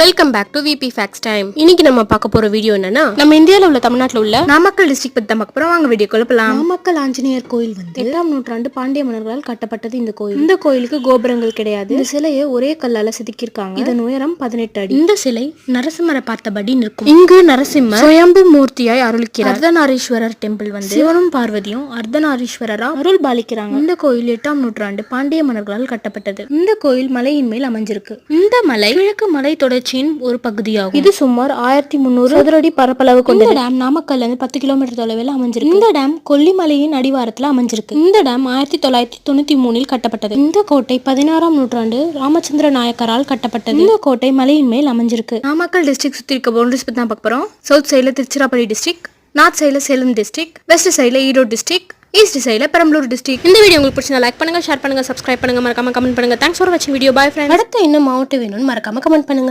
Welcome back to VP facts time இன்னைக்கு நம்ம பார்க்க போற வீடியோ என்னன்னா நம்ம இந்தியால உள்ள தமிழ்நாட்டுல உள்ள நாமக்கல் டிஸ்ட்ரிக்ட் பத்தி தான் பார்க்க போறோம். வாங்க வீடியோக்குள்ள போலாம் நாமக்கல் ஆஞ்சநேயர் கோயில் வந்து எட்டாம் நூற்றாண்டு பாண்டிய மன்னர்களால் கட்டப்பட்டது இந்த கோயில். இந்த கோயிலுக்கு கோபுரங்கள் கிடையாது. இந்த சிலையை ஒரே கல்லால செதுக்கியிருக்காங்க. இதன் உயரம் பதினெட்டு அடி. இந்த சிலை நரசிம்மரை பார்த்தபடி நிற்கும். இங்கு நரசிம்மர் சுயம்பு மூர்த்தியாய் அருளிக்கிறார் அர்த்தநாரீஸ்வரர் டெம்பிள் வந்து சிவனும் பார்வதியும் அர்த்தநாரீஸ்வரரா அருள் பாலிக்கிறாங்க. இந்த கோயில் எட்டாம் நூற்றாண்டு பாண்டிய மன்னர்களால் கட்டப்பட்டது. இந்த கோயில் மலையின் மேல் அமைஞ்சிருக்கு. இந்த மலை கிழக்கு மலை தொடர்ச்சியின் ஒரு பகுதியாகும். இது சுமார் ஆயிரத்தி முந்நூறு சதுரடி பரப்பளவு கொண்ட டேம் நாமக்கல்ல இருந்து பத்து கிலோமீட்டர் தொலைவில் அமைஞ்சிருக்கு. இந்த டேம் கொல்லிமலையின் அடிவாரத்துல அமைஞ்சிருக்கு. இந்த டேம் ஆயிரத்தி தொள்ளாயிரத்தி தொண்ணூத்தி மூணில் கட்டப்பட்டது. இந்த கோட்டை பதினாறாம் நூற்றாண்டு ராமச்சந்திர நாயக்கரால் கட்டப்பட்டது. இந்த கோட்டை மலையின் மேல் அமைஞ்சிருக்கு. நாமக்கல் டிஸ்ட்ரிக்ட் சுத்தி இருக்க பவுண்டரிஸ் பத்தி தான் பார்க்க போறோம். சவுத் சைடுல திருச்சிராப்பள்ளி டிஸ்ட்ரிக்ட் நார்த் சைடுல சேலம் டிஸ்ட்ரிக்ட் வெஸ்ட் சைடுல ஈரோடு டிஸ்ட்ரிக்ட் ஈஸ்ட் சைடுல பெரம்பலூர் டிஸ்ட்ரிக்ட் இந்த வீடியோ உங்களுக்கு பிடிச்சா லைக் பண்ணுங்க ஷேர் பண்ணுங்க சப்ஸ்கிரைப் பண்ணுங்க. மறக்காம கமெண்ட் பண்ணுங்க. தேங்க்ஸ் ஃபார் வாட்சிங் வீடியோ பை ஃப்ரெண்ட் அடுத்து என்ன மாவட்டம் வேணும்னு மறக்காம கமெண்ட் பண்ணுங்க.